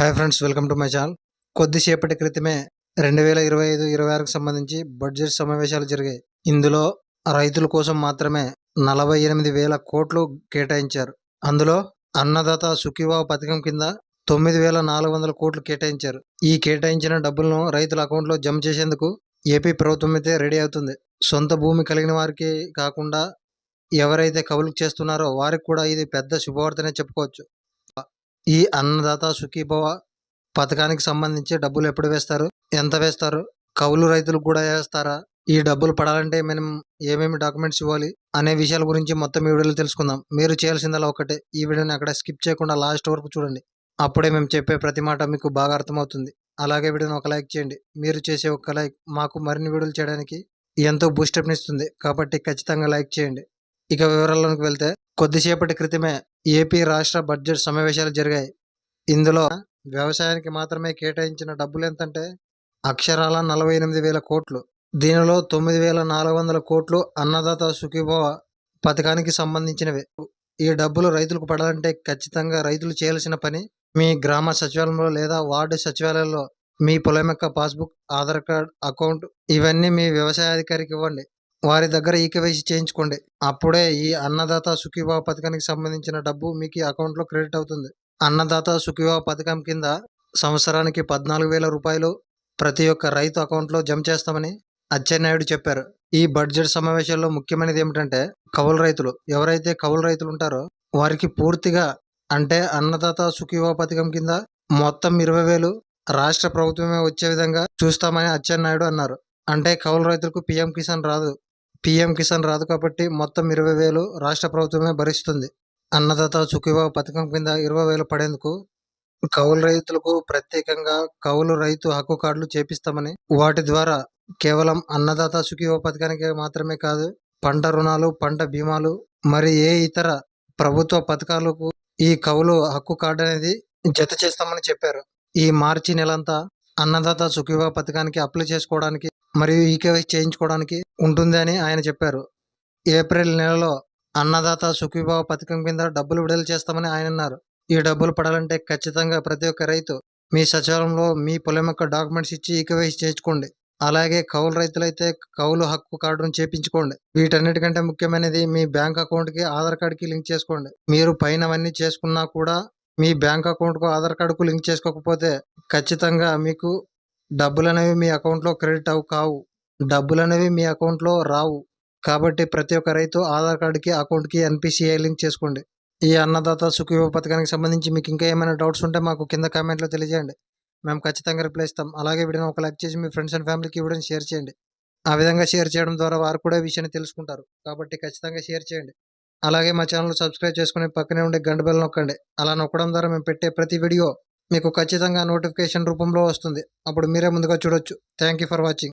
Hi friends welcome to my channel కొద్దిసేపటి క్రితమే రెండు వేల ఇరవై ఐదు ఇరవై ఆరుకు సంబంధించి బడ్జెట్ సమావేశాలు జరిగాయి. ఇందులో రైతుల కోసం మాత్రమే నలభై ఎనిమిది వేల కోట్లు కేటాయించారు. అందులో అన్నదాత సుఖీభావ పథకం కింద తొమ్మిది వేల నాలుగు వందల కోట్లు కేటాయించారు. ఈ కేటాయించిన డబ్బులను రైతుల అకౌంట్లో జమ చేసేందుకు ఏపీ ప్రభుత్వం అయితే రెడీ అవుతుంది. సొంత భూమి కలిగిన వారికి కాకుండా ఎవరైతే కవులు చేస్తున్నారో వారికి కూడా ఇది పెద్ద శుభవార్తనే చెప్పుకోవచ్చు. ఈ అన్నదాత సుఖీభవ పథకానికి సంబంధించి డబ్బులు ఎప్పుడు వేస్తారు? ఎంత వేస్తారు? కౌలు రైతులు కూడా వేస్తారా? ఈ డబ్బులు పడాలంటే మనం ఏమేమి డాక్యుమెంట్స్ ఇవ్వాలి? అనే విషయాల గురించి మొత్తం ఈ వీడియోలో తెలుసుకుందాం. మీరు చేయాల్సిందలా ఒకటే. ఈ వీడియోని అక్కడ స్కిప్ చేయకుండా లాస్ట్ వరకు చూడండి. అప్పుడే మేము చెప్పే ప్రతి మాట మీకు బాగా అర్థమవుతుంది. అలాగే వీడియోని ఒక లైక్ చేయండి. మీరు చేసే ఒక లైక్ మాకు మరిన్ని వీడియోలు చేయడానికి ఎంతో బూస్టప్నిస్తుంది కాబట్టి ఖచ్చితంగా లైక్ చేయండి. ఇక వివరాల్లోకి వెళ్తే కొద్దిసేపటి క్రితమే ఏపీ రాష్ట్ర బడ్జెట్ సమావేశాలు జరిగాయి. ఇందులో వ్యవసాయానికి మాత్రమే కేటాయించిన డబ్బులు ఎంతంటే అక్షరాల నలభై ఎనిమిది వేల కోట్లు. దీనిలో తొమ్మిది వేల నాలుగు వందల కోట్లు అన్నదాత సుఖీభవ పథకానికి సంబంధించినవి. ఈ డబ్బులు రైతులకు పడాలంటే ఖచ్చితంగా రైతులు చేయాల్సిన పని మీ గ్రామ సచివాలయంలో లేదా వార్డు సచివాలయంలో మీ పొలం యొక్క పాస్బుక్ ఆధార్ కార్డ్ అకౌంట్ ఇవన్నీ మీ వ్యవసాయ అధికారికి ఇవ్వండి. వారి దగ్గర ఈకేవైసీ చేయించుకోండి. అప్పుడే ఈ అన్నదాత సుఖీభావ పథకానికి సంబంధించిన డబ్బు మీకు ఈ అకౌంట్లో క్రెడిట్ అవుతుంది. అన్నదాత సుఖీభావ పథకం కింద సంవత్సరానికి పద్నాలుగు వేల రూపాయలు ప్రతి ఒక్క రైతు అకౌంట్లో జమ చేస్తామని అచ్చెన్నాయుడు చెప్పారు. ఈ బడ్జెట్ సమావేశాల్లో ముఖ్యమైనది ఏమిటంటే కౌలు రైతులు. ఎవరైతే కౌలు రైతులు ఉంటారో వారికి పూర్తిగా అంటే అన్నదాత సుఖీభావ పథకం కింద మొత్తం ఇరవై వేలు రాష్ట్ర ప్రభుత్వమే వచ్చే విధంగా చూస్తామని అచ్చెన్నాయుడు అన్నారు. అంటే కౌలు రైతులకు పిఎం కిసాన్ రాదు. పిఎం కిసాన్ రాదు కాబట్టి మొత్తం ఇరవై వేలు రాష్ట్ర ప్రభుత్వమే భరిస్తుంది. అన్నదాత సుఖీభావ పథకం కింద ఇరవై వేలు పడేందుకు కౌలు రైతులకు ప్రత్యేకంగా కౌలు రైతు హక్కు కార్డులు చేపిస్తామని వాటి ద్వారా కేవలం అన్నదాత సుఖీభావ పథకానికి మాత్రమే కాదు పంట రుణాలు పంట బీమాలు మరి ఏ ఇతర ప్రభుత్వ పథకాలకు ఈ కౌలు హక్కు కార్డు అనేది జత చేస్తామని చెప్పారు. ఈ మార్చి నెలంతా అన్నదాత సుఖీభావ పథకానికి అప్లై చేసుకోవడానికి మరియు ఈకేవై చేయించుకోవడానికి ఉంటుంది అని ఆయన చెప్పారు. ఏప్రిల్ నెలలో అన్నదాత సుఖీభావ పథకం కింద డబ్బులు విడుదల చేస్తామని ఆయన అన్నారు. ఈ డబ్బులు పడాలంటే ఖచ్చితంగా ప్రతి ఒక్క రైతు మీ సచివాలయంలో మీ పొలం యొక్క డాక్యుమెంట్స్ ఇచ్చి ఈకేవైసీ చేయించుకోండి. అలాగే కౌలు రైతులైతే కౌలు హక్కు కార్డును చేపించుకోండి. వీటన్నిటికంటే ముఖ్యమైనది మీ బ్యాంక్ అకౌంట్కి ఆధార్ కార్డ్కి లింక్ చేసుకోండి. మీరు పైన అవన్నీ చేసుకున్నా కూడా మీ బ్యాంక్ అకౌంట్కు ఆధార్ కార్డుకు లింక్ చేసుకోకపోతే ఖచ్చితంగా మీకు డబ్బులు అనేవి మీ అకౌంట్లో క్రెడిట్ అవు కావు. డబ్బులు అనేవి మీ అకౌంట్లో రావు. కాబట్టి ప్రతి ఒక్క రైతు ఆధార్ కార్డుకి అకౌంట్కి ఎన్పిసిఐ లింక్ చేసుకోండి. ఈ అన్నదాత సుఖీవ పథకానికి సంబంధించి మీకు ఇంకా ఏమైనా డౌట్స్ ఉంటే మాకు కింద కామెంట్లో తెలియజేయండి. మేము ఖచ్చితంగా రిప్లై ఇస్తాం. అలాగే వీడియోని ఒక లైక్ చేసి మీ ఫ్రెండ్స్ అండ్ ఫ్యామిలీకి వీడియోని షేర్ చేయండి. ఆ విధంగా షేర్ చేయడం ద్వారా వారు కూడా ఈ విషయాన్ని తెలుసుకుంటారు. కాబట్టి ఖచ్చితంగా షేర్ చేయండి. అలాగే మా ఛానల్ సబ్స్క్రైబ్ చేసుకుని పక్కనే ఉండే గంట బెల్ నొక్కండి. అలా నొక్కడం ద్వారా మేము పెట్టే ప్రతి వీడియో మీకు ఖచ్చితంగా నోటిఫికేషన్ రూపంలో వస్తుంది. అప్పుడు మీరే ముందుగా చూడొచ్చు. Thank you for watching